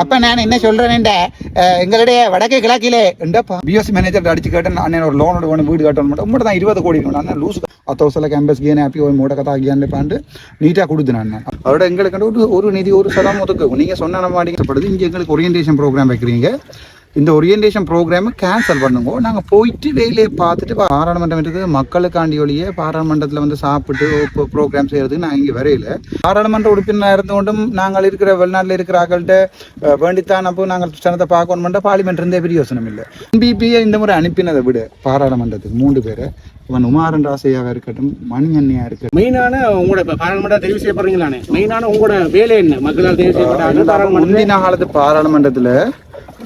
அப்ப நான் என்ன சொல்றேன்டா எங்களுடைய வடக்கு கிழக்கிலே எண்டப்பா பிஎஸ்சி மேனேஜர் அடிச்சு கேட்டேன் அண்ணன் ஒரு லோனோட ஒன்று வீடு கட்டணும் மட்டும் உங்கள்கிட்ட தான் இருபது கோடி அண்ணன் லூஸ் அத்தவசல கேம்பஸ் கேன் ஆப்பி ஒரு மூட கதா ஆகியான்னு பாண்டு நீட்டாக கொடுத்துனேன் அண்ணன் அதோட எங்களுக்கு ஒரு ஒரு நிதி ஒரு சதம் ஒதுக்கு. நீங்கள் சொன்ன மாட்டேங்கப்படுது இங்கே எங்களுக்கு ஓரியன்டேஷன் ப்ரோக்ராம் வைக்கிறீங்க. இந்த ஓரியன்டேஷன் ப்ரோக்ராமை கேன்சல் பண்ணுங்க. நாங்கள் போயிட்டு வேலையை பார்த்துட்டு பாராளுமன்றம் இருக்குது. மக்களுக்காண்டி ஒழிய பாராளுமன்றத்தில் வந்து சாப்பிட்டு ப்ரோக்ராம் செய்யறதுக்கு நான் இங்கே வரையில. பாராளுமன்ற உறுப்பினராக இருந்து கொண்டும் நாங்கள் இருக்கிற வெளிநாட்டில் இருக்கிற ஆக்கள்கிட்ட வேண்டித்தான் அப்போ நாங்கள் சனத்தை பார்க்கணுமெண்டா பார்லிமெண்ட் இருந்தே பெரிய யோசனம் இல்லை. என்பிபியை இந்த முறை அனுப்பினதை விட. பாராளுமன்றத்துக்கு மூன்று பேரை. இவன் உமாரன் ராசையாக இருக்கட்டும் மணியண்ணியா இருக்கட்டும். மெயினான உங்களோட பாராளுமன்ற தெரிவு செய்யப்படுறீங்களானே. மெயினான உங்களோட வேலை என்ன? மக்களால் தெரிவு செய்யப்பட்ட பாராளுமன்ற காலத்து பாராளுமன்றத்துல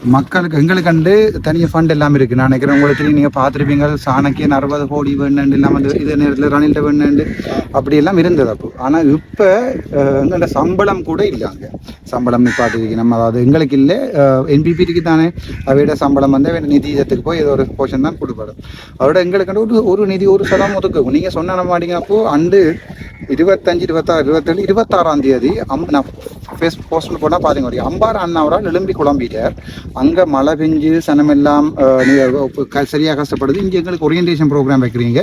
மக்களுக்கு எங்களுக்கு கண்டு தனியாக ஃபண்ட் எல்லாம் இருக்குது நான் நினைக்கிறேன் உங்களுக்கு நீங்கள் பார்த்துருப்பீங்க சாணக்கியன் அறுபது கோடி வேணுண்டு இல்லாமல் அந்த இதே நேரத்தில் ரணில்ட வேணுண்டு அப்படி எல்லாம் இருந்தது அப்போ. ஆனால் இப்போ அஹ், சம்பளம் கூட இல்லாங்க சம்பளம் பார்த்துருக்கீங்க நம்ம அதாவது எங்களுக்கு இல்லை என்பிபிக்கு தானே அவையோட சம்பளம் வந்து அவையோட நிதியத்துக்கு போய் ஏதோ ஒரு போர்ஷன் தான் கொடுப்படும். அவரோட எங்களுக்கு ஒரு ஒரு நிதி ஒரு சதம் ஒதுக்கும். நீங்கள் சொன்ன மாட்டீங்க அப்போது அண்டு இருபத்தஞ்சு இருபத்தாறு இருபத்தேழு இருபத்தாறாம் தேதி அம் நான் ஃபேஸ் போஸ்ட் போனால் பாருங்க முடியும் அம்பார் அண்ணாவரால் நிலம்பி குழம்பிட்டார். அங்கே மழை பெஞ்சு சனமெல்லாம் சரியாக கஷ்டப்படுது. இங்கே எங்களுக்கு ஓரியன்டேஷன் ப்ரோக்ராம் வைக்கிறீங்க.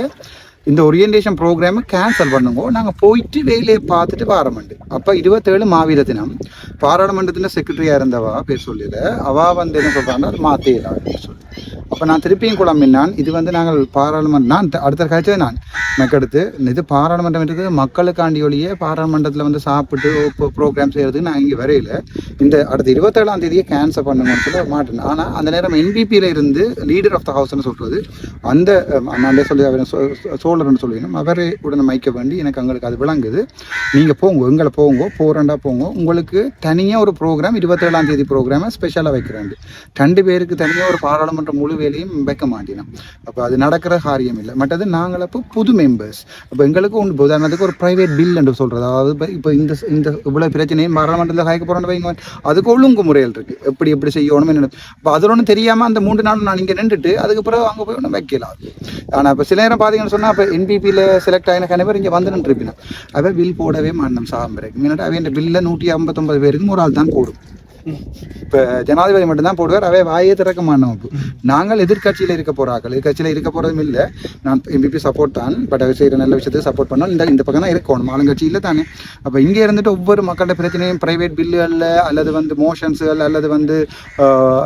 இந்த ஓரியன்டேஷன் ப்ரோக்ராமை கேன்சல் பண்ணுங்க. நாங்கள் போயிட்டு வேலையை பார்த்துட்டு பாராளுமன்ற அப்போ இருபத்தேழு மாவீர தினம். பாராளுமன்றத்தில் செக்ரட்டரியாக இருந்தவா பேர் சொல்லிட அவா வந்து என்ன சொல்கிறாங்கன்னா அது மாற்றிடலாம் அப்படின்னு சொல்லி. அப்போ நான் திருப்பியும் குழம்பினான். இது வந்து நாங்கள் பாராளுமன்ற நான் அடுத்த காய்ச்சது நான். மெக்கெடுத்து இது பாராளுமன்றம் இருக்குது. மக்களுக்காண்டி ஒழிய பாராளுமன்றத்தில் வந்து சாப்பிட்டு ப்ரோக்ராம் செய்கிறதுக்கு நான் இங்கே வரையில இந்த அடுத்த இருபத்தேழாம் தேதியை கேன்சல் பண்ணணும்னு சொல்ல மாட்டேன் ஆனால் அந்த நேரம் என்பிபியில் இருந்து லீடர் ஆஃப் த ஹவுஸ்னு சொல்கிறது அந்த அஹ், நான் சொல்லி அவர் சோ- சோழர்னு சொல்லிடணும் அவரே உடனே மைக்க வேண்டி எனக்கு அவங்களுக்கு அது விளங்குது. நீங்கள் போங்க எங்களை போங்க போகிறண்டா போங்க. உங்களுக்கு தனியாக ஒரு ப்ரோக்ராம் இருபத்தேழாம் தேதி ப்ரோக்ராமை ஸ்பெஷலாக வைக்கிறாண்டு ரெண்டு பேருக்கு தனியாக ஒரு பாராளுமன்ற முழு வேலையும் வைக்க மாட்டேனோம். அப்போ அது நடக்கிற காரியம் இல்லை மற்றது நாங்கள் அப்போ புது மெம்பர்ஸ் அப்போ எங்களுக்கு ஒன்று உதாரணத்துக்கு ஒரு ப்ரைவேட் பில் என்று சொல்கிறது அதாவது இப்போ இப்போ இந்த இந்த இவ்வளோ பிரச்சனையும் பாராளுமன்றத்தில் காய்க்க போகிறோன்னு வைங்க. அதுக்கு ஒழுங்கு முறைகள் இருக்குது எப்படி எப்படி செய்யணும்னு என்ன இப்போ அதில் ஒன்றும் தெரியாமல் அந்த மூன்று நாள் நான் இங்கே நின்றுட்டு அதுக்கப்புறம் அங்கே போய் ஒன்றும் வைக்கலாம் ஆனால் இப்போ சில நேரம் பார்த்தீங்கன்னு சொன்னால் இப்போ என்பிபியில் செலக்ட் ஆகின கனவர் இங்கே வந்து நின்றுருப்பினா அவன் பில் போடவே மாட்டோம். சாம்பரை முன்னாடி அவன் பில்லில் நூற்றி ஐம்பத்தொம்பது பேருக்கு ஒரு ஆள் தான் போடும் இப்போ ஜனாதிபதி மட்டும்தான் போடுவார் அவை வாயே திறக்க மாட்டோம். நாங்கள் எதிர்க்கட்சியில் இருக்க போறார்கள் எதிர்க்கட்சியில் இருக்க போறதும் இல்லை. நான் எம்பிபி சப்போர்ட் தான் பட் அவர் செய்கிற நல்ல விஷயத்தை சப்போர்ட் பண்ணோம். இந்த இந்த பக்கம் தான் இருக்கணும். ஆளுங்கட்சியில் தானே. அப்போ இங்கே இருந்துட்டு ஒவ்வொரு மக்களோட பிரச்சனையும் பிரைவேட் பில்லுகளில் அல்லது வந்து மோஷன்ஸுகள் அல்லது வந்து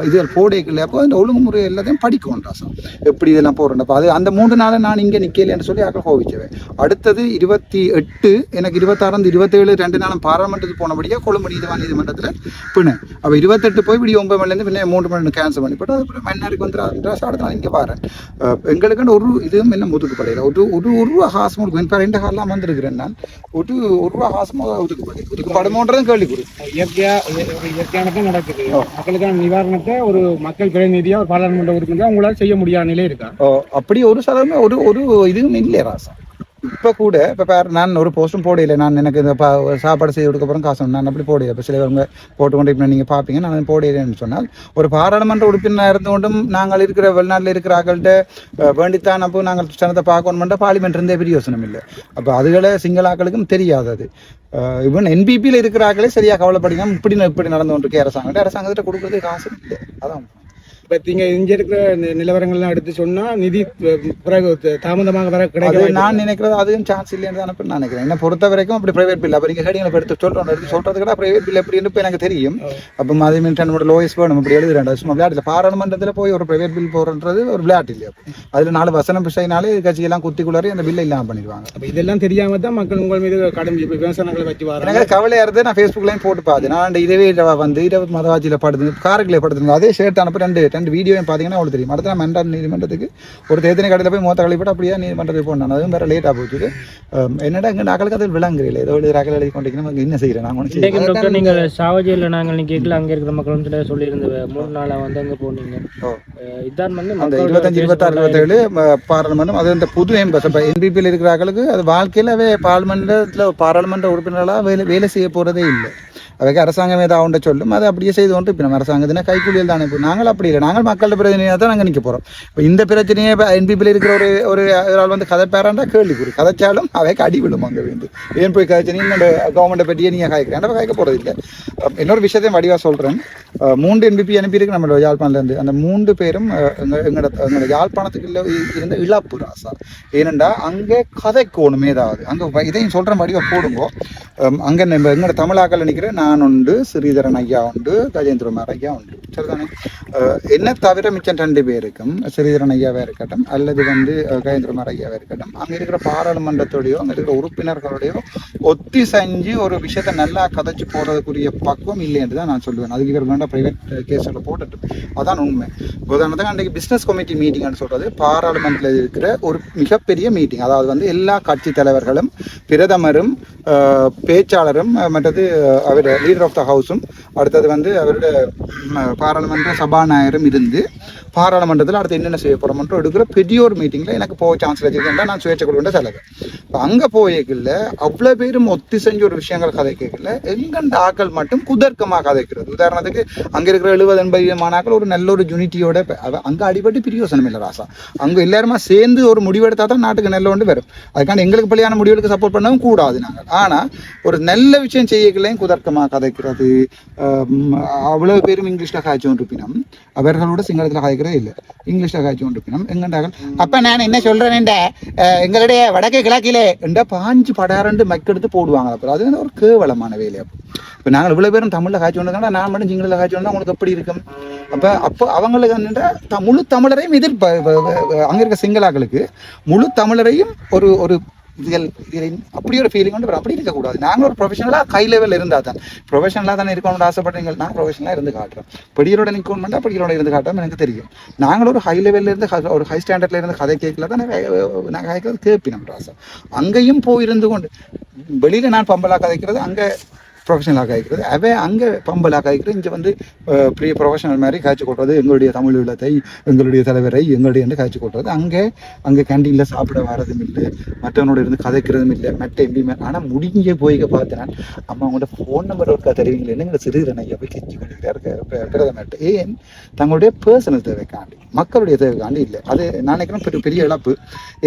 இது போடைகள் அப்போ அந்த ஒழுங்குமுறை எல்லாத்தையும் படிக்கணும் ராசம் எப்படி இதெல்லாம் போடுறேன் அப்போ அது அந்த மூன்று நாளை நான் இங்கே நிற்கலன்னு சொல்லி அக்கா கோவிச்சவேன் அடுத்தது இருபத்தி எட்டு எனக்கு இருபத்தாறாம் இருபத்தேழு ரெண்டு நாளும் பாராளுமன்றத்துக்கு போனபடியாக கொழும்பு நீதிவான் நீதிமன்றத்தில் பின்ன அப்போ இருபத்தெட்டு போய் இப்படி ஒன்பது மணிலேருந்து பின்ன மூன்று மணி கேன்சல் பண்ணி போட்டு அதுக்கப்புறம் மன்னாருக்கு வந்து அடுத்த இங்கே வரேன் எங்களுக்குன்னு ஒரு இதுவும் என்ன முதுக்குப்படையில் ஒரு ஒரு ஒரு ரூபா ஹாசம் இருக்கும் இப்போ ரெண்டு காலெலாம் வந்திருக்கிறேன் நான். ஒரு ஒரு ரூபா ஹாசமாக ஒதுக்குப்படை ஒதுக்குப்படுமோன்றதும் கேள்வி கொடு இயற்கையா இய- ஒரு இயற்கையானதான் நடக்குது. மக்களுக்கான நிவாரணத்தை ஒரு மக்கள் பிரதிநிதியா ஒரு பாராளுமன்ற உறுப்பினரா உங்களால செய்ய முடியாத நிலை இருக்கா அப்படி ஒரு சதமே ஒரு ஒரு இதுவும் இல்லை ராசா. இப்போ கூட இப்போ பேர் நான் ஒரு போஸ்ட்டும் போடையில நான் எனக்கு இந்த பா சாப்பாடு செய்து கொடுக்கப்புறம் காசு நான் அப்படி போடையில இப்போ சிலவங்க போட்டு கொண்டு இப்போ நீங்கள் பார்ப்பீங்க நான் போடையிலேன்னு சொன்னால் ஒரு பாராளுமன்ற உறுப்பினர் இருந்து கொண்டும் நாங்கள் இருக்கிற வெளிநாட்டில் இருக்கிற ஆக்கள்கிட்ட வேண்டித்தான் அப்போ நாங்கள் சனத்தை பார்க்கணுமெண்டா பார்லிமெண்ட் இருந்தே பெரிய யோசனம் இல்லை. அப்போ அதுகளை சிங்கள ஆக்களுக்கும் தெரியாது அது. இவன் என்பிபியில் இருக்கிற ஆக்களே சரியாக கவலைப்படுங்க இப்படி இப்படி நடந்து கொண்டிருக்கே அரசாங்கம். அரசாங்கத்திட்ட கொடுக்குறது காசு இல்லை. அதான். இப்ப நீங்க இங்க இருக்கிற நிலவரங்கள்லாம் எடுத்து சொன்னா நிதி பிறகு தாமதமாக வர அது கிடைக்க நான் நினைக்கிறது அதுவும் சான்ஸ் இல்லைன்னு தான் நான் நினைக்கிறேன். என்ன பொறுத்த வரைக்கும் அப்படி பிரைவேட் பில் அப்போ நீங்கள் ஹெடிங்களை எடுத்து சொல்கிறோம் எடுத்து சொல்கிறது கூட பிரைவேட் பில் எப்படின்னு இப்போ எனக்கு தெரியும். அப்போ அதே மாதிரி தன்னோட லோயஸ்ட் வேணும் இப்படி எழுதுறேன் சும்மா விளையாட்டு பாராளுமன்றத்தில் போய் ஒரு பிரைவேட் பில் போடுறது ஒரு விளையாட்டு இல்லையா? அதில் நாலு வசனம் பிசைனாலே கட்சியெல்லாம் குத்திக்குள்ளாரி அந்த பில்லை இல்லாமல் பண்ணிடுவாங்க. அப்ப இதெல்லாம் தெரியாம தான் மக்கள் உங்கள் மீது கடும் விமர்சனங்களை வச்சு வராங்க. எனக்கு கவலையாக இருந்து நான் ஃபேஸ்புக்லையும் போட்டு பார்த்தேன் நான் இதவே வந்து இரவு மதவாச்சியில் படுத்து காரக்கில் படுத்துருங்க அதே ஷர்ட் அனுப்பி ரெண்டு ரெண்டு வீடியோவும் பார்த்தீங்கன்னா அவ்வளோ தெரியும். அடுத்த நான் நீதிமன்றத்துக்கு ஒரு தேர்தலை கடையில் போய் மொத்த கழிப்பிட்டு அப்படியே நீதிமன்றத்துக்கு போனேன். அதுவும் வேற லேட்டாக போச்சு. என்னடா எங்கள் நாக்களுக்கு அது விளங்குறீங்களே? ஏதோ எழுதி ராக்கள் எழுதி கொண்டிருக்கணும். என்ன செய்கிறேன் நான் இன்றைக்கு டாக்டர் நீங்கள் சாவஜியில் நாங்கள் நிற்கல அங்கே இருக்கிற மக்கள் வந்து சொல்லியிருந்த மூணு நாளாக வந்து அங்கே போனீங்க. இதான் வந்து அந்த இருபத்தஞ்சு இருபத்தாறு இருபத்தேழு பாராளுமன்றம் அது இந்த புது எம்பஸ் இப்போ என்பிபியில் இருக்கிறார்களுக்கு அது வாழ்க்கையிலவே பார்லிமெண்ட்டில் பாராளுமன்ற உறுப்பினர்களாக வேலை வேலை செய்ய போகிறதே இல்லை. அவைக்கு அரசாங்கம் ஏதாவது சொல்லும் அதை அப்படியே செய்து கொண்டு இப்போ நம்ம அரசாங்கத்தினா கைக்கூலியில் தானே இப்போ நாங்கள் அப்படி இல்லை நாங்கள் மக்களோட பிரச்சனையாக தான் நாங்கள் நிற்க போகிறோம் இப்போ இந்த பிரச்சனையை இப்போ என்பிபியில் இருக்கிற ஒரு ஒரு ஆள் வந்து கதை பேராண்டா கேள்விக்குறி கதைச்சாலும் அவைக்கு அடி விழும் அங்கே வந்து ஏன் போய் கதைச்சு என்னோட கவர்மெண்ட்டை பற்றியே நீங்கள் காய்க்கிறேன் காய்க்க போகிறது இல்லை இன்னொரு விஷயத்தையும் வடிவாக சொல்கிறேன் மூன்று என்பிபி அனுப்பியிருக்கு நம்மளோட யாழ்ப்பாணத்துலேருந்து அந்த மூன்று பேரும் எங்களோட எங்களோட யாழ்ப்பாணத்துக்கு இல்லை இருந்த இழப்பு ராசா ஏனெண்டா அங்கே கதைக்கோணும் ஏதாவது அங்கே இதையும் சொல்கிற வடிவாக போடுங்கோ அங்கே நம்ம எங்களோட தமிழாக்கள் நினைக்கிறேன் நான் நான் உண்டு ஸ்ரீதரன் ஐயா உண்டு கஜேந்திரமார் ஐயா உண்டு. சரிதானே? என்ன தவிர மிச்சம் ரெண்டு பேருக்கும் ஸ்ரீதரன் ஐயாவே இருக்கட்டும் அல்லது வந்து அஹ், கஜேந்திரமார் ஐயாவே இருக்கட்டும் அங்கே இருக்கிற பாராளுமன்றத்தோடையோ அங்கே இருக்கிற உறுப்பினர்களோடையோ ஒத்தி செஞ்சு ஒரு விஷயத்தை நல்லா கதைச்சு போகிறதுக்குரிய பக்குவம் இல்லைன்னு தான் நான் சொல்லுவேன். அதுக்கு இவர் வேண்டாம் ப்ரைவேட் கேஸில் போட்டுட்டு அதான் உண்மை. உதாரணத்துக்கு அன்றைக்கு பிஸ்னஸ் கமிட்டி மீட்டிங்னு சொல்கிறது பாராளுமன்றத்தில் இருக்கிற ஒரு மிகப்பெரிய மீட்டிங் அதாவது வந்து எல்லா கட்சி தலைவர்களும் பிரதமரும் பேச்சாளரும் மற்றது அவர் லீடர் ஆஃப் த ஹவுஸும் அடுத்தது வந்து அவரோட பாராளுமன்ற சபா சபாநாயகரும் இருந்து பாராளுமன்றத்தில் அடுத்து என்னென்ன செய்ய போகிறோம்ன்ற எடுக்கிற பெரிய ஒரு மீட்டிங்கில் எனக்கு போக சான்ஸ் கிடைச்சிருக்கேன் நான் சுயேட்சை கொடுக்கின்ற தலைவர் இப்போ அங்கே போய்க்கல அவ்வளோ பேரும் ஒத்தி செஞ்ச ஒரு விஷயங்கள் கதை கேட்கல எங்கண்ட ஆக்கள் மட்டும் குதர்க்கமாக கதைக்கிறது. உதாரணத்துக்கு அங்கே இருக்கிற எழுபது எண்பது மாணாக்கள் ஒரு நல்ல ஒரு யூனிட்டியோட அங்கே அடிபட்டு பிரியோசனம் இல்லை ராசா. அங்கே எல்லாருமா சேர்ந்து ஒரு முடிவெடுத்தா தான் நாட்டுக்கு நல்ல ஒன்று வரும். அதுக்கான எங்களுக்கு பிள்ளையான முடிவுகளுக்கு சப்போர்ட் பண்ணவும் கூடாது நாங்கள். ஆனால் ஒரு நல்ல விஷயம் செய்யக்கலையும் குதர்க்கமாக கதைக்கிறது அவ்வளோ பேரும் இங்கிலீஷில் காய்ச்சோன்னு கொண்டிருப்பினம் அவர்களோட சிங்களத்தில் காய்க்கிறதே இல்லை. இங்கிலீஷில் காய்ச்சி கொண்டிருப்பினம் எங்கண்டார்கள்? அப்போ நான் என்ன சொல்கிறேன்டா எங்களுடைய வடக்கு கிழக்கிலே என்ற பாஞ்சு படாரண்டு மக்கெடுத்து போடுவாங்க அப்புறம். அது ஒரு கேவலமான வேலை அப்போ. இப்போ நாங்கள் இவ்வளோ பேரும் தமிழில் காய்ச்சி கொண்டிருந்தா நான் மட்டும் சிங்களத்தில் காய்ச்சி கொண்டா உங்களுக்கு எப்படி இருக்கும்? அப்போ அப்போ அவங்களுக்கு என்னென்னா முழு தமிழரையும் எதிர் அங்கே இருக்க சிங்களாக்களுக்கு முழு தமிழரையும் ஒரு ஒரு இதுகள் அப்படி ஒரு ஃபீலிங் வந்து அப்படி இருக்கக்கூடாது. நாங்கள் ஒரு ப்ரொஃபஷனலாக ஹை லெவலில் இருந்தால் தான். ப்ரொஃபஷனலாக தானே இருக்கணும்னு ஆசைப்படுறீங்க நான் ப்ரொஃபஷனலாக இருந்து காட்டுறோம் படியரோட நிற்கணும்னா படிகளோட இருந்து காட்டுறோம் எனக்கு தெரியும். நாங்களும் ஒரு ஹை லெவலில் இருந்து ஒரு ஹை ஸ்டாண்டர்ட்ல இருந்து கதை கேட்கல தான் நாங்கள் கேட்கறது கேட்பினோம் ஆசை அங்கேயும் போயிருந்து கொண்டு வெளியில் நான் பம்பலாக கதைக்கிறது அங்கே ப்ரொஃபஷனலாக காய்க்கிறது. அவன் அங்கே பம்பலாக காய்க்கிறது. இங்கே வந்து அஹ், ப்ரொஃபஷனல் மாதிரி காய்ச்சி கொட்டுறது. எங்களுடைய தமிழ் உள்ளத்தை எங்களுடைய தலைவரை எங்களுடைய என்று காய்ச்சி கொட்டுறது. அங்கே அங்கே கேண்டீனில் சாப்பிட வரதும் இல்லை. மற்றவனோட இருந்து கதைக்கிறதும் இல்லை. மற்ற எம்பி ஆனால் முடிஞ்ச போய்க்க பார்த்தேன் அம்மா அவங்களோட ஃபோன் நம்பர் ஒருக்கா தெரியுங்களே என்னங்கிற சிறுதன் போய் கெஞ்சி கொண்டிருக்காரு பிரதமர்கிட்ட ஏன்? தங்களுடைய பர்சனல் தேவைக்காண்டி. மக்களுடைய தேவைக்காண்டி இல்லை. அது நான் நினைக்கிறேன் பெரிய பெரிய இழப்பு.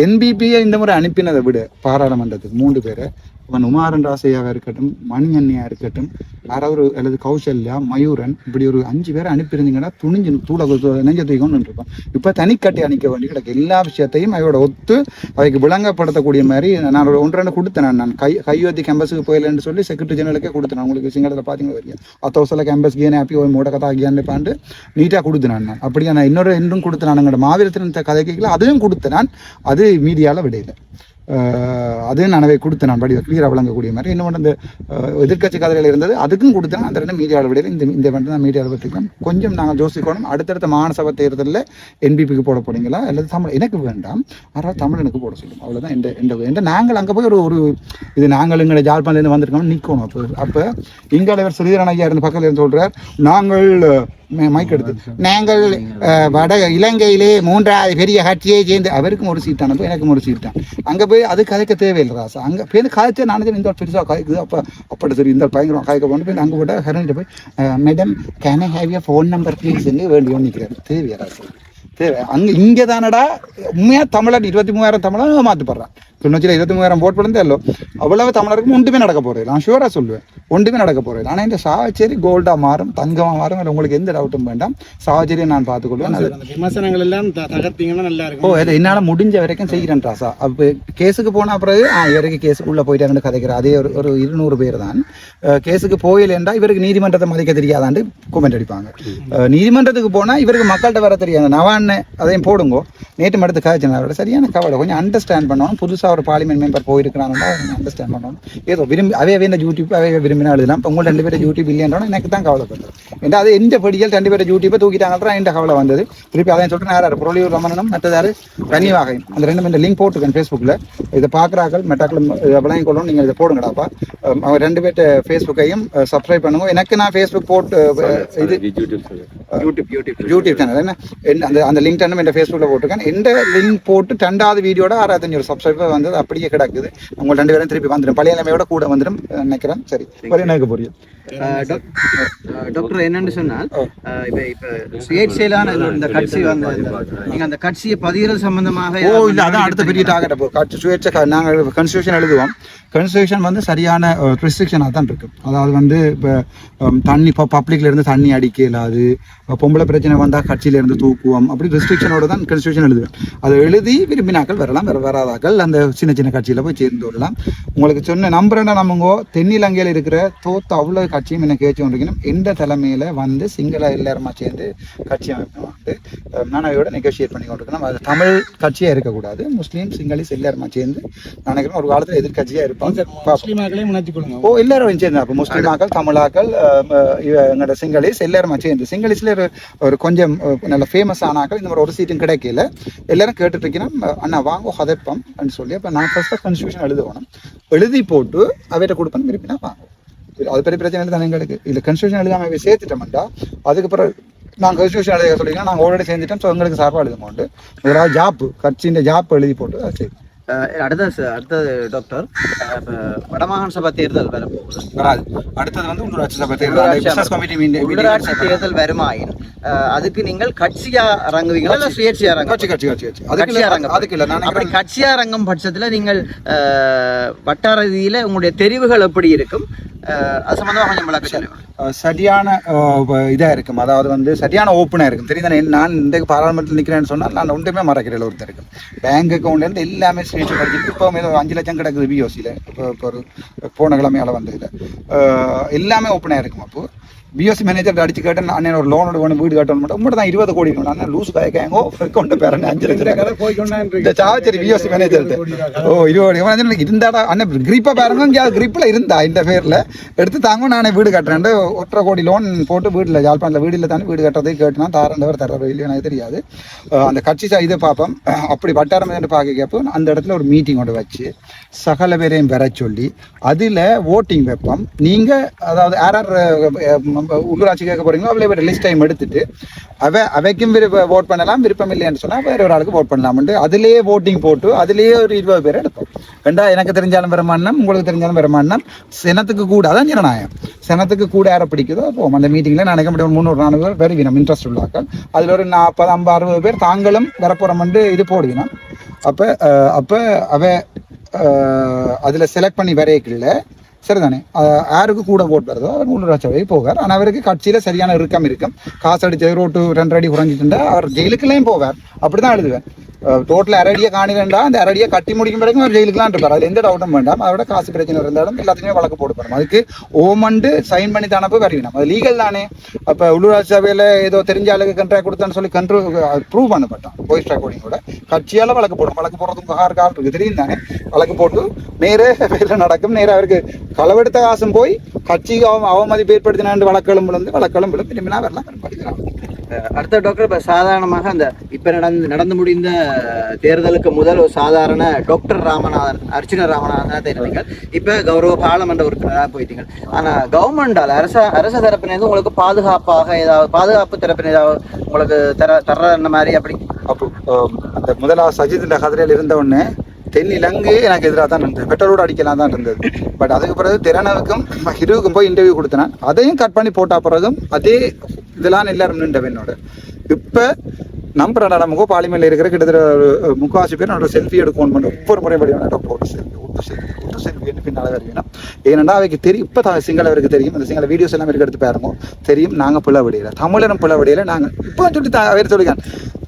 என்பிபியை இந்த முறை அனுப்பினதை விட பாராளுமன்றத்துக்கு மூன்று பேரை அவன் உமாரன் ராசையாக இருக்கட்டும் மணி அண்ணியா இருக்கட்டும் யாராவது ஒரு அல்லது கௌசல்யா மயூரன் இப்படி ஒரு அஞ்சு பேரை அனுப்பியிருந்தீங்கன்னா துணிஞ்சு தூள நெஞ்ச தூக்கணும்னு இருக்கும் இப்போ தனிக்கட்டி அணிக்க வேண்டி கிடக்கு. எல்லா விஷயத்தையும் அவையோட ஒத்து அவைக்கு விளங்கப்படுத்தக்கூடிய மாதிரி நான் ஒரு ஒன்று ரெண்டு கொடுத்தேன் நான். கை கையோத்தி கேம்பஸுக்கு போயிலன்னு சொல்லி செக்ரட்டரி ஜெனரலுக்கே கொடுத்தேன். உங்களுக்கு சிங்களத்தில் பார்த்தீங்கன்னா வரையும் அத்தவசல கேம்பஸ் கேனே ஆப்பி ஒரு மூட கதா கியான்னு பாண்டு நீட்டாக கொடுத்தேன் நான். அப்படியே நான் இன்னொரு என்றும் கொடுத்தேன். நான் எங்களோட மாவீரத்தின் கதை கேட்கல அதுவும் கொடுத்தேன் நான். அது மீடியாவில் விடையில. அஹ் நனவை கொடுத்து கொடுத்தேன் நான் படி கிளியராக விளங்கக்கூடிய மாதிரி. இன்னொன்று அந்த எதிர்கட்சி எதிர்க்கட்சி கதைகள் இருந்தது அதுக்கும் கொடுத்தேன் அந்த ரெண்டு மீடியாவில் விட இந்த இந்த வந்து நான் மீடியாவில் பற்றிருக்கோம் கொஞ்சம் நாங்கள் ஜோசிக்கணும் அடுத்தடுத்த மாநசபை தேர்தலில் என்பிபிக்கு போட போறீங்களா? அல்லது தமிழ் எனக்கு வேண்டாம். யாராவது தமிழனுக்கு போட சொல்லும். அவ்வளோதான் எந்த எந்த எந்த நாங்கள் அங்கே போய் ஒரு ஒரு இது நாங்கள் எங்களை ஜாழ்ப்பாணலேருந்து வந்திருக்கோம் நிற்கணும். அப்போ அப்போ இங்காலவர் ஸ்ரீதரன் ஐயா இருந்து பக்கத்தில் இருந்து சொல்கிறார் நாங்கள் மைக் எடுத்து. நாங்கள் வட இலங்கையிலே மூன்றாவது பெரிய கட்சியை சேர்ந்து அவருக்கும் ஒரு சீட் அனுப்ப எனக்கும் ஒரு சீட் தான். அங்கே போய் அது கதைக்க தேவையில்லை ராசா. அங்கே போய் கதைச்சா நானே இந்த பெருசாக கதைக்குது அப்போ அப்படி சரி இந்த பயங்கரம் கதைக்க போன போய் அங்கே போட்டால் ஹரண்கிட்ட போய் madam can I have you phone number ப்ளீஸ்ன்னு வேண்டி நிற்கிறாரு தேவையா ராசா? தேவை. அங்கே இங்கே தானடா உண்மையாக தமிழர் இருபத்தி மூவாயிரம் தமிழர் மாற்றிப்படுறான் கிளிநொச்சியில் இருபத்தி மூவாயிரம் போட் இல்லை அவ்வளவு தமிழருக்கும் ஒன்றுமே நடக்க போகிறது நான் ஷூராக சொல்லுவேன். ஒன்றுமே நடக்க போகிறது ஆனால் இந்த சாவச்சேரி கோல்டாக மாறும் தங்கமாக மாறும் அதில் உங்களுக்கு எந்த டவுட்டும் வேண்டாம். சாவச்சேரியை நான் பார்த்துக்கொள்வேன். விமர்சனங்கள் எல்லாம் தகர்த்தீங்கன்னா நல்லா ஓ இருக்கும் அது என்னால் முடிஞ்ச வரைக்கும் செய்கிறேன் ராசா. அப்போ கேஸுக்கு போன பிறகு ஆ இவருக்கு கேஸுக்குள்ளே போயிட்டாங்கன்னு கதைக்கிற அதே ஒரு ஒரு இருநூறு பேர் தான். கேஸுக்கு போயிலேண்டா இவருக்கு நீதிமன்றத்தை மதிக்க தெரியாதாண்டு கமெண்ட் அடிப்பாங்க. நீதிமன்றத்துக்கு போனால் இவருக்கு மக்கள்கிட்ட வர தெரியாது. நவான்னு அதையும் போடுங்கோ. நேற்று மடத்து காய்ச்சல் அவரோட சரியான கவலை. கொஞ்சம் அண்டர்ஸ்டாண்ட் பண்ணணும் புதுசாக ஒரு பார்லிமெண்ட் மெம்பர் போயிருக்கிறாங்கன்னா அண்டர்ஸ்டாண்ட் பண்ணணும் ஏதோ விரும்பி அவே வேண்ட யூடியூப் அவே விரும்பினா எழுதலாம். இப்போ உங்கள் ரெண்டு பேரும் யூடியூப் இல்லைன்றோம் எனக்கு தான் கவலைப்படுறது ஏன்னா அது எந்த படிகள் ரெண்டு பேரும் யூடியூப்பை தூக்கிட்டாங்கன்ற எந்த கவலை வந்தது. திருப்பி அதையும் சொல்லிட்டு யார் யார்? புரொலியூர் ரமணனும் மற்றதாரு கன்னிவாகையும் அந்த ரெண்டு இந்த லிங்க் போட்டிருக்கேன் ஃபேஸ்புக்கில் இதை பார்க்குறாக்கள் மெட்டாக்களும் விளங்கி கொள்ளணும் நீங்கள் இதை போடுங்கடாப்பா. அவங்க ரெண்டு பேர்ட்ட ஃபேஸ்புக்கையும் சப்ஸ்கிரைப் பண்ணுங்க. எனக்கு நான் ஃபேஸ்புக் போட்டு இது யூடியூப் யூடியூப் யூடியூப் சேனல் என்ன அந்த அந்த லிங்க் என்ன என் ஃபேஸ்புக்கில் போட்டிருக்கேன். எந்த லிங்க் போட்டு ரெண்டாவது வீடியோட ஆறாயிரத்தஞ்சூறு சப்ஸ்கிரைபர் வந்தது அப்படியே கிடக்குது. உங்க ரெண்டு பேரும் திருப்பி வந்துடும் பழைய நிலைமையோட கூட வந்துடும் நினைக்கிறேன். சரி. எனக்கு புரியும் டாக்டர் என்னன்னு சொன்னால் இப்ப இப்ப சுயேட்சையிலான இந்த- கட்சி வந்து இந்த- நீங்க அந்த கட்சியை பதிகிறது சம்பந்தமாக ஓ இல்ல அதான் அடுத்த பெரிய டார்கெட் அப்போ. கட்சி சுயேட்சை க- நாங்க கன்ஸ்டியூஷன் எழுதுவோம். கன்ஸ்டியூஷன் வந்து சரியான ரெஸ்ட்ரிக்ஷனாக தான் இருக்கு. அதாவது வந்து இப்போ தண்ணி இப்போ பப்ளிக்ல இருந்து தண்ணி அடிக்க இல்லாது பொம்பளை பிரச்சனை வந்தா கட்சியில இருந்து தூக்குவோம். அப்படி ரெஸ்ட்ரிக்ஷனோட தான் கன்ஸ்டியூஷன் எழுதுவேன். அதை எழுதி விரும்பினாக்கள் வரலாம் வேற வராதாக்கள். அந்த சின்ன சின்ன கட்சியில போய் சேர்ந்து விடலாம். உங்களுக்கு சொன்ன நம்புறேன்னா நம்மங்கோ தென்னிலங்கையில் இருக்கிற தோத்த அவ்வளவு கட்சியும் என்ன கேச்சு கொண்டிருக்கணும் எந்த தலைமையில வந்து சிங்கள எல்லாருமா சேர்ந்து கட்சி அமைப்போம் வந்து நானாவையோட நெகோஷியேட் பண்ணி கொண்டிருக்கணும். அது தமிழ் கட்சியா இருக்கக்கூடாது. முஸ்லீம் சிங்களீஸ் எல்லாருமா சேர்ந்து நான் நினைக்கிறேன் ஒரு காலத்துல எதிர்கட்சியா இருப்பாங்க ஓ எல்லாரும் சேர்ந்து அப்போ முஸ்லீமாக்கள் தமிழாக்கள் எங்களோட சிங்களீஸ் எல்லாருமா சேர்ந்து. சிங்களீஸ்ல ஒரு கொஞ்சம் நல்ல ஃபேமஸ் ஆனாக்கள். இந்த மாதிரி ஒரு சீட்டும் கிடைக்கல. எல்லாரும் கேட்டுட்டு இருக்கணும். அஹ், அண்ணா வாங்க ஹதப்பம் அப்படின்னு அப்போ நான் ஃபஸ்ட்டாக கன்ஸ்டியூஷன் எழுதுவோம் எழுதி போட்டு அவையிட்ட கொடுப்பேன் விரும்பினா வாங்க அது பெரிய பிரச்சனை இல்லை தானே எங்களுக்கு இல்லை கன்ஸ்டியூஷன் எழுதாம இவை சேர்த்துட்டோம்டா அதுக்கப்புறம் நாங்கள் கன்ஸ்டியூஷன் எழுத சொல்லிங்கன்னா நாங்கள் ஆல்ரெடி சேர்ந்துட்டோம் ஸோ எங்களுக்கு சார்பாக எழுதுமோண்டு முதலாவது ஜாப்பு கட்சியின் ஜாப் எழுதி போட்டு அது சரி அடுத்த அடுத்தது டாக்டர் வடமாகாண சபை தேர்தல் வரப்போகுது வராது. அடுத்தது வந்து உள்ளூராட்சி சபை. கமிட்டி உள்ளாட்சி தேர்தல் வருமாயின் அதுக்கு நீங்கள் கட்சியா இறங்குவீங்களா இல்ல சுயேட்சையா இறங்க கட்சி கட்சி கட்சி அதுக்கு கட்சியா இறங்க அதுக்கு இல்லை. நான் அப்படி கட்சியா இறங்கும் பட்சத்துல நீங்கள் வட்டார ரீதியில உங்களுடைய தெரிவுகள் எப்படி இருக்கும்? அது கொஞ்சம் விளக்க சரியான இதாக இருக்கும். அதாவது வந்து சரியான ஓப்பனாக இருக்கும். தெரியுது நான் இந்த பாராளுமன்றத்தில் நிற்கிறேன்னு சொன்னால் நான் ஒன்றுமே மறக்கிறேன் ஒருத்தர் இருக்கும் பேங்க் அக்கௌண்ட்லேருந்து எல்லாமே ஸ்டேஷன் படிச்சிருக்கு இப்போ ஏதோ அஞ்சு லட்சம் கிடக்குது பிஓசியில் இப்போ இப்போ ஒரு போன கிழமையால வந்தது எல்லாமே ஓப்பனாக இருக்கும் அப்போது பிஎஸ்சி மேனேஜர் அடிச்சு கேட்டேன் அண்ணன் ஒரு லோனோட வேணும் வீடு கட்டணும் மட்டும். உங்கள்கிட்ட தான் இருபது கோடி அண்ணன் லூஸ் கேங்கோ கொண்டு பேரன் அஞ்சு லட்சம் சாவச்சேரி பிஎஸ்சி மேனேஜர் ஓ இருபது எனக்கு இருந்தாடா. அண்ணன் கிரிப்பா பாருங்க இங்கேயாவது கிரிப்பில் இருந்தா? இந்த பேர்ல. எடுத்து தாங்க நானே வீடு கட்டுறேன். ஒன்றரை கோடி லோன் போட்டு வீட்டில் யாழ்ப்பாணத்தில் வீடு இல்லை தானே வீடு கட்டுறதை கேட்டுனா தாரண்டவர் தர இல்லையோ எனக்கு தெரியாது. அந்த கட்சி சா- இதை பார்ப்போம். அப்படி வட்டாரம் பார்க்க கேட்போம். அந்த இடத்துல ஒரு மீட்டிங் ஒன்று வச்சு சகல பேரையும் பெற சொல்லி அதில் ஓட்டிங் வைப்போம். நீங்கள் அதாவது யார் உள்ளூராட்சி கேட்க போறீங்களோ அவ்வளோ பேர் லிஸ்ட் டைம் எடுத்துட்டு அவ அவைக்கும் விருப்ப ஓட் பண்ணலாம் விருப்பம் இல்லைன்னு சொன்னா வேற ஒரு ஆளுக்கு ஓட் பண்ணலாம்ண்டு அதுலயே ஓட்டிங் போட்டு அதுலயே ஒரு இருபது பேர் எடுப்போம். ரெண்டா எனக்கு தெரிஞ்சாலும் பெருமானம் உங்களுக்கு தெரிஞ்சாலும் பெருமானம் செனத்துக்கு கூட அதான் ஜனநாயகம். செனத்துக்கு கூட யாரை பிடிக்குதோ போவோம். அந்த மீட்டிங்ல நினைக்க முடியும் முந்நூறு நானூறு பேர் வருவினம் இன்ட்ரெஸ்ட் உள்ளாக்கள் அதுல ஒரு நாற்பது ஐம்பது அறுபது பேர் தாங்களும் வரப்போறோம்னு இது போடுவினம் அப்ப அப்போ அப்ப அவ அதுல செலக்ட் பண்ணி வரையக்கில்லை சரிதானே? யாருக்கு கூட ஓட் வருதோ அவர் மூன்று லட்சம் சபை போவார். ஆனால் அவருக்கு கட்சியில் சரியான இறுக்கம் இருக்கும். காசு அடிச்சு ரோட்டு ரெண்டு அடி குறைஞ்சிட்டு அவர் ஜெயிலுக்குள்ளேயும் போவார். அப்படி தான் எழுதுவேன். டோட்டல் அரடியை காணி வேண்டாம் அந்த அரடியை கட்டி முடிக்கும் வரைக்கும் அவர் ஜெயிலுக்குலாம் இருப்பார் அதில் எந்த டவுட்டும் வேண்டாம் அதோட காசு பிரச்சனை இருந்தாலும் எல்லாத்தையுமே வழக்கு போட்டு அதுக்கு ஓமண்டு சைன் பண்ணி தானப்போ வருவினோம் அது லீகல் தானே அப்போ உள்ளூராட்சி சபையில் ஏதோ தெரிஞ்ச அளவுக்கு கண்ட்ராக்ட் கொடுத்தான்னு சொல்லி கண்ட்ரோ ப்ரூவ் பண்ணப்பட்டோம் வாய்ஸ் ரெக்கார்டிங்கோட கட்சியால் வழக்கு போடும் வழக்கு போடுறதுக்கு கார் கால் இருக்கு தெரியும் தானே வழக்கு போட்டு நேரே வேலை நடக்கும் நேராக அவருக்கு களவெடுத்த காசும் போய் கட்சிக்கு அவ அவமதிப்பு ஏற்படுத்தினாண்டு வழக்களும் வந்து வழக்களும் திரும்பினா வரலாம் படிக்கலாம் அடுத்த டாக்டர் இப்போ சாதாரணமாக அந்த இப்போ நடந்து நடந்து முடிந்த தேர்தலுக்கு முதல் ஒரு சாதாரண டாக்டர் ராமநாதன் அர்ச்சுன ராமநாதன் இருந்தீங்க இப்ப கௌரவ பாராளுமன்ற உறுப்பினராக போயிட்டீங்க. ஆனா கவர்மெண்டால அரச அரச தரப்பினது உங்களுக்கு பாதுகாப்பாக ஏதாவது பாதுகாப்பு தரப்பின ஏதாவது உங்களுக்கு தர தர்ற அந்த மாதிரி அப்படி? அப்போ அந்த முதலாவது சஜித் கதிரையில் இருந்த உடனே தென் இலங்கை எனக்கு எதிராக தான் இருந்தது. பெட்ரோலோடு அடிக்கலாம் தான் இருந்தது. பட் அதுக்கு பிறகு திறனவுக்கும் ஹிருவுக்கும் போய் இன்டர்வியூ கொடுத்தேன். அதையும் கட் பண்ணி போட்ட பிறகும் அதே இதெல்லாம் எல்லாரும் நின்றவன் என்னோட. இப்போ நம்புற நமக்கோ பாலிமரில் இருக்கிற கிட்டத்தட்ட ஒரு பேர் என்னோட செல்ஃபி எடுக்கணும் பண்ண ஒவ்வொரு முறை படி டாக்டர் செல்ஃபி ஒரு செல்ஃபி ஒரு செல்ஃபி பின்னால் வருவீங்கன்னா ஏன்னா அவைக்கு தெரியும். இப்போ தான் சிங்களவருக்கு தெரியும். அந்த சிங்கள வீடியோஸ் எல்லாம் இருக்க எடுத்து பாருங்க. தெரியும். நாங்கள் பிள்ளை விடையில தமிழரும் பிள்ளை விடையில நாங்கள் இப்போ சொல்லி அவர் சொல்லிக்கான்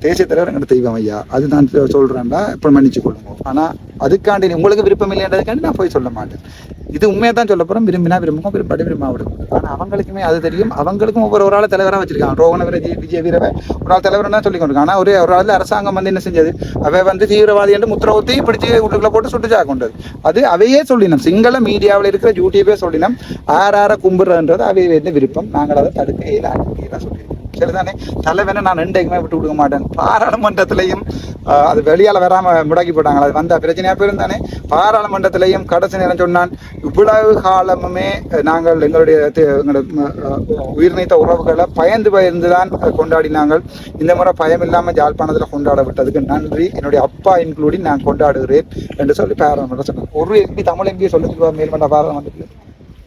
தேசிய தலைவர் எங்கிட்ட தெய்வம் ஐயா. அது நான் சொல்கிறேன்டா இப்போ மன்னிச்சு கொள்ளுங்க ஆனால் அதுக்காண்டி உங்களுக்கு விருப்பம் இல்லைன்றதுக்காண்டி நான் போய் சொல்ல மாட்டேன். இது உண்மையை தான் சொல்ல போகிறோம் விரும்பினா விரும்பும் விரும்பாடி விரும்ப விடும் ஆனால் அவங்களுக்குமே அது தெரியும். அவங்களுக்கும் ஒவ்வொரு ஒரு ஆள் தலைவராக வச்சிருக்காங்க. ரோகண விரஜி விஜய் வீரவை ஒரு ஆள் தலைவர் தான் சொல்லி கொண்டிருக்காங்க. ஆனால் ஒரே ஒரு ஆள் அரசாங்கம் வந்து என்ன செஞ்சது? அவை வந்து தீவிரவாதி என்று முத்திரவத்தை பிடிச்சி உள்ளுக்குள்ள போட்டு சுட்டுச்சா கொண்டது அது அவையே சொல்லினோம். சிங்கள மீடியாவில் இருக்கிற யூடியூபே சொல்லினோம். ஆர் ஆர கும்பிடுறன்றது அவை என்ன விருப்பம். நாங்கள் அதை தடுக்க இயலாது சொல்லியிருக்கோம் சரிதானே? தலைவனை நான் ரெண்டைக்குமே விட்டு கொடுக்க மாட்டேன். பாராளுமன்றத்திலையும் அது வெளியால வராம முடக்கி போட்டாங்களா? அது வந்த பிரச்சனையா போயிருந்தானே பாராளுமன்றத்திலையும் கடைசி நேரம் சொன்னான் இவ்வளவு காலமுமே நாங்கள் எங்களுடைய அஹ், உயிர் நீத்த உறவுகளை பயந்து பயந்து தான் கொண்டாடினாங்கள். இந்த முறை பயம் இல்லாமல் ஜாழ்ப்பாணத்தில் கொண்டாட விட்டதுக்கு நன்றி. என்னுடைய அப்பா இன்க்ளூடிங் நான் கொண்டாடுகிறேன் என்று சொல்லி பாராளுமன்றம் சொன்னாங்க. ஒரு எம்பி தமிழ் எம்பி சொல்லி மேல்மன்ற பாராளுமன்றத்தில்.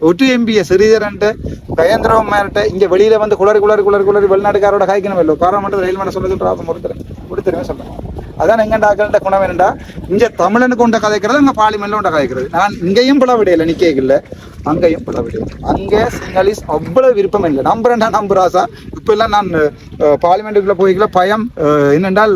ஒட்டு எம்பிய சிறீதரன்ட்டு கயந்திரவன் மேர்ட்ட இங்க வெளியில வந்து குளறி குளறி குளறி குளறி வெளிநாட்டுக்காரோட காய்க்கணும் இல்லை மட்டும் ரயில் மன்ற சொல்ல ஒருத்தர் ஒருத்தருமே சொல்லுங்க அதான் எங்கண்ட ஆக்கள்கிட்ட குணம் என்னடா இங்க தமிழனுக்கு உண்ட கதைக்கிறது அங்க பாலிமல்ல உண்ட கதைக்கிறது. நான் இங்கேயும் பிளவிடையில நிக்கல அங்கேயும் பிளவிடையில அங்கே சிங்களீஸ் அவ்வளவு விருப்பம் இல்லை. நம்புறேன்டா நம்புறாசா இப்ப எல்லாம் நான் பார்லிமெண்ட்டுக்குள்ள போய்க்கல பயம் என்னென்றால்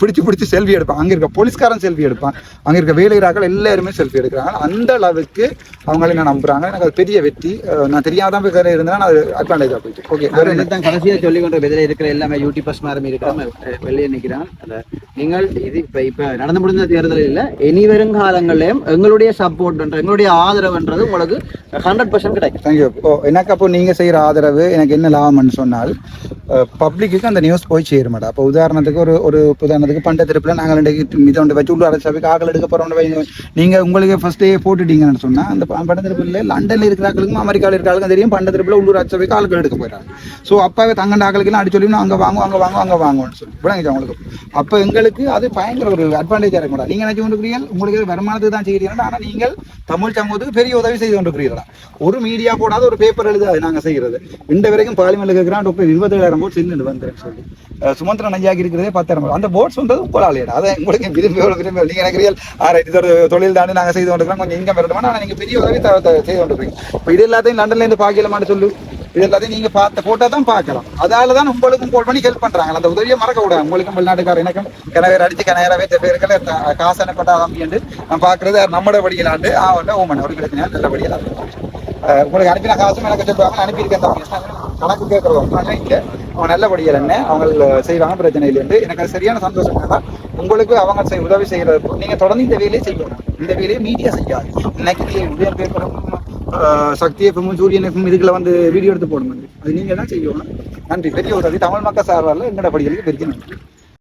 பிடிச்சு பிடிச்சு செல்ஃபி எடுப்பான். அங்க இருக்க போலீஸ்காரன் செல்ஃபி எடுப்பான். அங்க இருக்க வேலைகிறாக்கள் எல்லாருமே செல்ஃபி எடுக்கிறாங்க. அந்த அளவுக்கு அவங்களை நான் நம்புறாங்க எனக்கு அது பெரிய வெற்றி. நான் தெரியாதான் போய் கரை இருந்தேன் அது அட்வான்டேஜா போயிட்டு. ஓகே வேற என்ன? தான் கடைசியா சொல்லி கொண்ட இதில் இருக்கிற எல்லாமே யூடியூபர்ஸ் மாதிரி இருக்கிறாங்க. வெளியே நிற்கிறான் நீங்கள் இது இப்ப இப்ப நடந்து முடிந்த தேர்தல் இல்ல இனி வருங்காலங்களையும் எங்களுடைய சப்போர்ட்ன்ற எங்களுடைய ஆதரவுன்றது உங்களுக்கு ஹண்ட்ரட் பர்சன்ட் கிடைக்கும். தேங்க்யூ ஓ எனக்கு அப்போ நீங்கள் செய்கிற ஆதரவு எனக்கு என்ன லாபம்னு சொன்னால் பப்ளிக்கு அந்த நியூஸ் போய் சேருமாடா மேடம். அப்போ உதாரணத்துக்கு ஒரு ஒரு உதாரணத்துக்கு பண்ட திருப்பில் நாங்கள் ரெண்டு இதை ஒன்று வச்சு உள்ளார சபைக்கு ஆக்கள் எடுக்க போகிறோம் நீங்கள் உங்களுக்கு ஃபஸ்ட்டே போட்டுட்டீங்கன்னு சொன்னால் அந்த ப- பண்ட திருப்பில் லண்டனில் இருக்கிற ஆக்களுக்கும் அமெரிக்காவில் இருக்கிற ஆளுக்கும் தெரியும் பண்ட திருப்பில் உள்ளூர் சபைக்கு ஆக்கள் எடுக்க போயிடறாங்க. ஸோ அப்பாவே தங்கண்ட ஆக்களுக்கெல்லாம் அடி சொல்லி அங்கே வாங்குவோம் அங்கே வாங்குவோம் அங்கே வாங்குவோம்னு சொல்லி. விளங்கிச்சு உங்களுக்கு. அப்போ எங்களுக்கு அது பயங்கர ஒரு அட்வான்டேஜாக இருக்க மாட்டா நீங்கள் நினச்சி கொண்டிருக்கிறீர்கள் உங்களுக்கு வருமானத்துக்கு தான் செய்கிறீர்கள் ஆனால் நீங்கள் தமிழ் சமூகத்துக்கு பெரிய உதவி செய்து கொண்டிருக்கிறீர்களா ஒரு மீடியா போடாத ஒரு பேப்பர் எழுதாது நாங்கள் செய்கிறது. இந்த வரைக்கும் பார்லிமெண்ட்ல இருக்கிறான் டாக்டர் இருபத்தேழாயிரம் போட் சென்று வந்துருன்னு சொல்லி. சுமந்திரன் ஐயாக்கு இருக்கிறதே பத்தாயிரம் அந்த போட்ஸ் வந்து உங்களாலேயே அதை உங்களுக்கு விரும்பி விரும்பி நீங்க நினைக்கிறீர்கள் ஆறு இது ஒரு தொழில் தானே நாங்கள் செய்து கொண்டிருக்கிறோம் கொஞ்சம் இன்கம் வரணுமா ஆனால் நீங்கள் பெரிய உதவி செய்து கொண்டிருக்கீங்க இப்போ இது எல்லாத்தையும் லண்டன்ல இருந்து பார்க்கலாமான்னு சொல்லு. இது எல்லாத்தையும் நீங்க பார்த்த போட்டா தான் பார்க்கலாம். அதால தான் உங்களுக்கும் கால் பண்ணி ஹெல்ப் பண்றாங்க. அந்த உதவியை மறக்க விடாது உங்களுக்கும் வெளிநாட்டுக்கார எனக்கும் கிணவேர் அடிச்சு கிணறவே பேருக்கள் காசு அனுப்பட்டா அப்படின்ட்டு நான் பாக்குறது நம்மட படிக்கலாண்டு ஆவட்ட ஓமன் ஒரு பிரச்சனை நல்லபடியா உங்களுக்கு அனுப்பின காசும் எனக்கு சொல்லுவாங்க அனுப்பியிருக்கேன் தம்பி. கணக்கு கேட்கறோம் இங்க. அவன் நல்லபடியா என்ன? அவங்க செய்வாங்க. பிரச்சனை இல்லைன்னு எனக்கு சரியான சந்தோஷம் என்னன்னா உங்களுக்கு அவங்க உதவி செய்யறது நீங்க தொடர்ந்து இந்த வேலையை செய்யணும். இந்த வேலையை மீடியா செய்யாது. இன்னைக்கு உதயம் பேப்பரும் சக்தி எஃப்எம் சூரியன் எஃப்எம் இதுக்குள்ள வந்து வீடியோ எடுத்து போடணும் அது நீங்க என்ன செய்யணும்? நன்றி. பெரிய ஒரு தமிழ் மக்கள் சார்பால் எங்கட படிகளுக்கு பெரிய நன்றி.